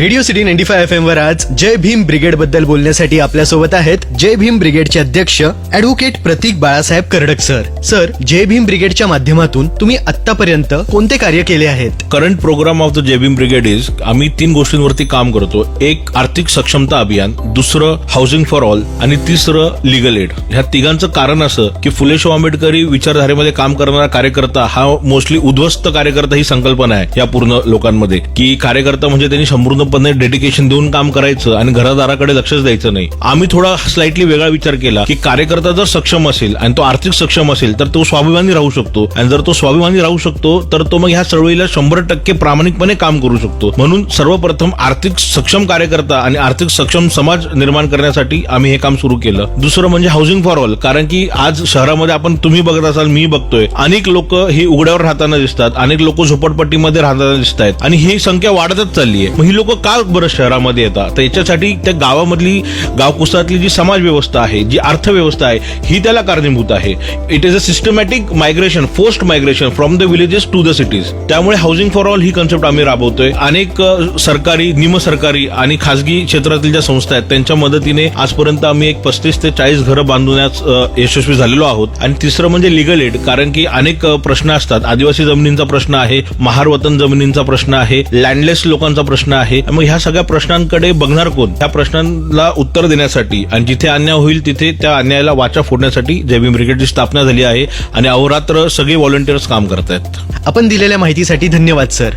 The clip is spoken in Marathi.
Radio city ninety five FM M वर आज जय भीम ब्रिगेडबद्दल बोलण्यासाठी आपल्यासोबत आहेत जय भीम ब्रिगेडचे अध्यक्ष advocate Prateek Balasaheb Kardak sir. Sir Jai Bhim ब्रिगेडच्या माध्यमातून तुम्ही आतापर्यंत कोणते कार्य केले आहेत? Current programme of the Jai Bhim brigade is आम्ही तीन गोष्टींवरती काम करतो. एक आर्थिक सक्षमता अभियान दुसरं हाऊसिंग फॉर ऑल आणि तिसरं लिगल एड ह्या तिघांचं कारण असं की फुले शाहू आंबेडकरी विचारधारेमध्ये काम करणारा कार्यकर्ता हा मोस्टली उद्ध्वस्त कार्यकर्ता ही संकल्पना आहे या पूर्ण लोकांमध्ये. की कार्यकर्ता म्हणजे त्यांनी संपूर्णपणे डेडिकेशन देऊन काम करायचं आणि घरादाराकडे लक्षच द्यायचं नाही. आम्ही थोडा स्लाइटली वेगळा विचार केला की कार्यकर्ता जर सक्षम असेल आणि तो आर्थिक सक्षम असेल तर तो स्वाभिमानी राहू शकतो. आणि जर तो स्वाभिमानी राहू शकतो तर तो मग ह्या चळवळीला शंभर टक्के प्रामाणिकपणे काम करू शकतो. म्हणून सर्वप्रथम आर्थिक सक्षम कार्यकर्ता आणि आर्थिक सक्षम समाज निर्माण करण्यासाठी आम्ही हे काम सुरू केलं. दुसरं म्हणजे हाऊसिंग फॉर ऑल कारण की आज शहरामध्ये आपण तुम्ही बघत असाल मी बघतोय. अनेक लोक ही उघड्यावर राहताना दिसतात अनेक लोक झोपडपट्टीमध्ये राहताना दिसत आहेत आणि ही संख्या वाढतच चालली आहे मग ही लोक का बरं शहरामध्ये येतात. तर याच्यासाठी त्या गावामधली गावकुसातली जी समाज व्यवस्था आहे जी अर्थव्यवस्था आहे ही त्याला कारणीभूत आहे. It is a systematic migration forced migration from the villages to the cities त्यामुळे हाऊसिंग फॉर ऑल ही कन्सेप्ट आम्ही राबवतोय. अनेक सरकारी निमसरकारी आणि खासगी क्षेत्रातील ज्या संस्था आहेत त्यांच्या मदतीने आजपर्यंत आम्ही एक पस्तीस ते चाळीस घरं बांधण्यास यशस्वी झालेलो आहोत. आणि तिसरं म्हणजे लिगल एड कारण की अनेक प्रश्न असतात. आदिवासी जमिनींचा प्रश्न आहे महार वतन जमिनींचा प्रश्न आहे लँडलेस लोकांचा प्रश्न आहे मग ह्या सगळ्या प्रश्नांकडे बघणार कोण? त्या प्रश्नांना उत्तर देण्यासाठी. आणि जिथे अन्याय होईल तिथे त्या अन्यायाला वाचा फोडण्यासाठी जयभीम ब्रिगेडची स्थापना झाली आहे. आणि अहोरात्र सगळे व्हॉलंटियर्स काम करत आहेत आपण दिलेल्या माहितीसाठी धन्यवाद सर.